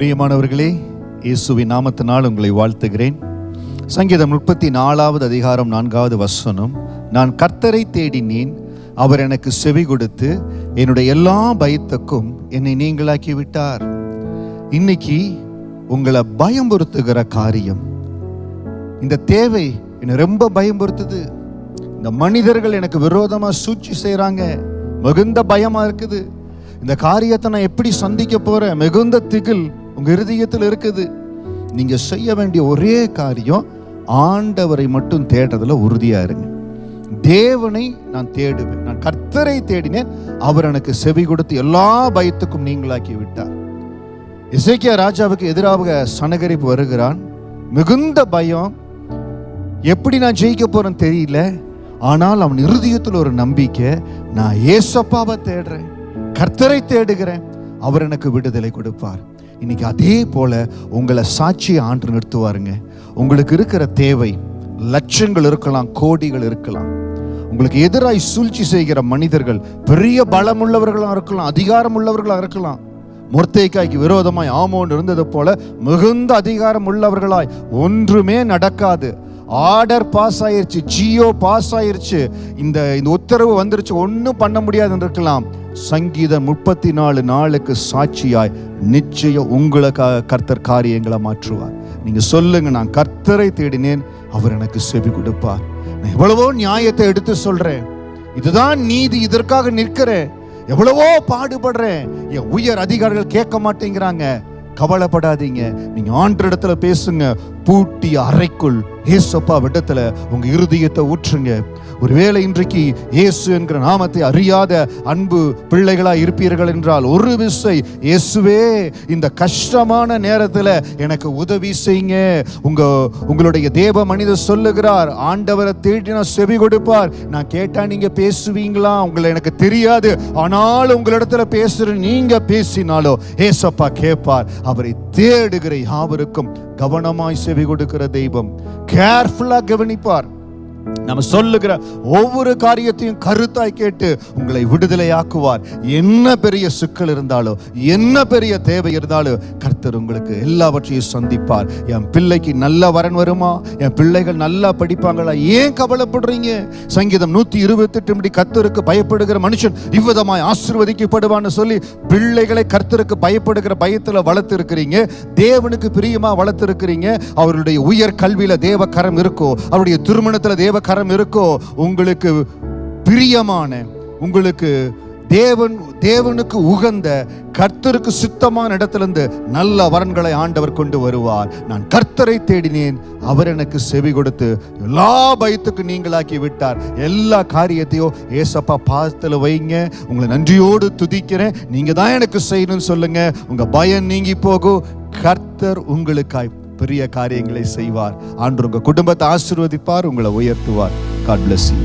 பிரியமானவர்களே இயேசுவின் நாமத்தினால் உங்களை வாழ்த்துகிறேன். சங்கீதம் முப்பத்தி நாலாவது அதிகாரம் நான்காவது வசனம் நான் கர்த்தரை தேடினேன் அவர் எனக்கு செவி கொடுத்து என்னுடைய எல்லா பயத்துக்கும் என்னை நீங்களாக்கி விட்டார் இன்னைக்கு உங்களை பயம்புறுத்துகிற காரியம் இந்த தேவை என்னை ரொம்ப பயம்புறுத்துது. இந்த மனிதர்கள் எனக்கு விரோதமாக சூழ்ச்சி செய்கிறாங்க மிகுந்த பயமாக இருக்குது. இந்த காரியத்தை நான் எப்படி சந்திக்க போகிறேன் மிகுந்த திகில் உங்க இருதயத்தில் இருக்குது. நீங்க செய்ய வேண்டிய ஒரே காரியம் ஆண்டவரை மட்டும் தேடுறதுல உறுதியா இருங்க. தேவனை நான் தேடுவேன். நான் கர்த்தரை தேடினேன். அவர் எனக்கு செவி கொடுத்து எல்லா பயத்துக்கும் நீங்களாக்கி விட்டார். இசைக்கியா ராஜாவுக்கு எதிராக சனகரிப்பு வருகிறான். மிகுந்த பயம். எப்படி நான் ஜெயிக்க போறேன்னு தெரியல. ஆனால் அவன் இருதயத்தில் ஒரு நம்பிக்கை. நான் ஏசப்பாவை தேடுறேன். கர்த்தரை தேடுகிறேன். அவர் எனக்கு விடுதலை கொடுப்பார். இன்னைக்கு அதே போல உங்களை சாட்சியை ஆண்டு நிறுத்துவாருங்க. உங்களுக்கு இருக்கிற தேவை லட்சங்கள் இருக்கலாம் கோடிகள் இருக்கலாம். உங்களுக்கு எதிராய் சூழ்ச்சி செய்கிற மனிதர்கள் பெரிய பலம் உள்ளவர்களாக இருக்கலாம் அதிகாரம் உள்ளவர்களாக இருக்கலாம். முர்த்தேக்காய்க்கு விரோதமாய் ஆமோன் இருந்தது போல மிகுந்த அதிகாரம் உள்ளவர்களாய் ஒன்றுமே நடக்காது. ஆர்டர் பாஸ் ஆயிருச்சு ஜியோ பாஸ் ஆயிருச்சு இந்த இந்த உத்தரவு வந்துருச்சு ஒன்றும் பண்ண முடியாதுன்னு இருக்கலாம். சங்கீதம் முப்பத்தி நாலு நாளுக்கு சாட்சியாய் நிச்சயம் உங்களுக்காக கர்த்தர் காரியங்களை மாற்றுவார். நீங்க சொல்லுங்க நான் கர்த்தரை தேடினேன் அவர் எனக்கு செவி கொடுப்பார். நான் எவ்வளவோ நியாயத்தை எடுத்து சொல்றேன். இதுதான் நீதி இதற்காக நிற்கிறேன். எவ்வளவோ பாடுபடுறேன். என் உயர் அதிகாரிகள் கேட்க மாட்டேங்கிறாங்க. கவலைப்படாதீங்க. நீங்க ஆண்டு இடத்துல பேசுங்க. பூட்டிய அறைக்குள் ஏசப்பா விடத்துல உங்க இருதயத்தை ஊற்றுங்க. ஒருவேளை இன்றைக்கு இயேசு என்கிற நாமத்தை அறியாத அன்பு பிள்ளைகளா இருப்பீர்கள் என்றால் ஒரு விசை இயேசுவே இந்த கஷ்டமான நேரத்துல எனக்கு உதவி செய்யுங்க. உங்க உங்களுடைய தேவ மனிதர் சொல்லுகிறார் ஆண்டவரை தேடினா செவி கொடுப்பார். நான் கேட்டா நீங்க பேசுவீங்களா? உங்களை எனக்கு தெரியாது. ஆனாலும் உங்களிடத்துல பேசுற நீங்க பேசினாலோ ஏசப்பா கேட்பார் அவரை தேடுகிற யாவருக்கும் கவனமாய் செவி கொடுக்கிற தெய்வம் கேர்ஃபுல்லா கவனிப்பார். நம்ம சொல்லுகிற ஒவ்வொரு காரியத்தையும் கருத்தாய் கேட்டு உங்களை விடுதலையாக்குவார். என்ன பெரிய சிக்கல் இருந்தாலும் என்ன பெரிய தேவை இருந்தாலும் கர்த்தர் உங்களுக்கு எல்லாவற்றையும் சந்திப்பார். என் பிள்ளைக்கு நல்ல வரன் வருமா? என் பிள்ளைகள் நல்லா படிப்பாங்களா? ஏன் கவலைப்படுறீங்க? சங்கீதம் நூத்தி இருபத்தி எட்டு படி கர்த்தருக்கு பயப்படுகிற மனுஷன் இவ்விதமாய் ஆசிர்வதிக்கப்படுவான்னு சொல்லி பிள்ளைகளை கர்த்தருக்கு பயப்படுகிற பயத்துல வளர்த்து இருக்கிறீங்க தேவனுக்கு பிரியமா வளர்த்து இருக்கிறீங்க அவருடைய உயர் கல்வியில தேவ கரம் இருக்கோ அவருடைய திருமணத்துல தேவ கரம் இருக்கோ உங்களுக்கு பிரியமான உங்களுக்கு தேவன் தேவனுக்கு உகந்த கர்த்தருக்கு சித்தமான இடத்திலிருந்து நல்ல வரன்களை ஆண்டவர் கொண்டு வருவார். நான் கர்த்தரை தேடினேன் அவர் எனக்கு செவி கொடுத்து எல்லா பயத்துக்கும் நீங்களாக்கி விட்டார். எல்லா காரியத்தையும் ஏசப்பா பாதத்தில் வைங்க. உங்களை நன்றியோடு துதிக்கிறேன். நீங்க தான் எனக்கு செய்யணும்னு சொல்லுங்க. உங்க பயம் நீங்கி போகும். கர்த்தர் உங்களுக்காய் பெரிய காரியங்களை செய்வார். ஆண்டு உங்க குடும்பத்தை ஆசிர்வதிப்பார் உங்களை உயர்த்துவார். God bless you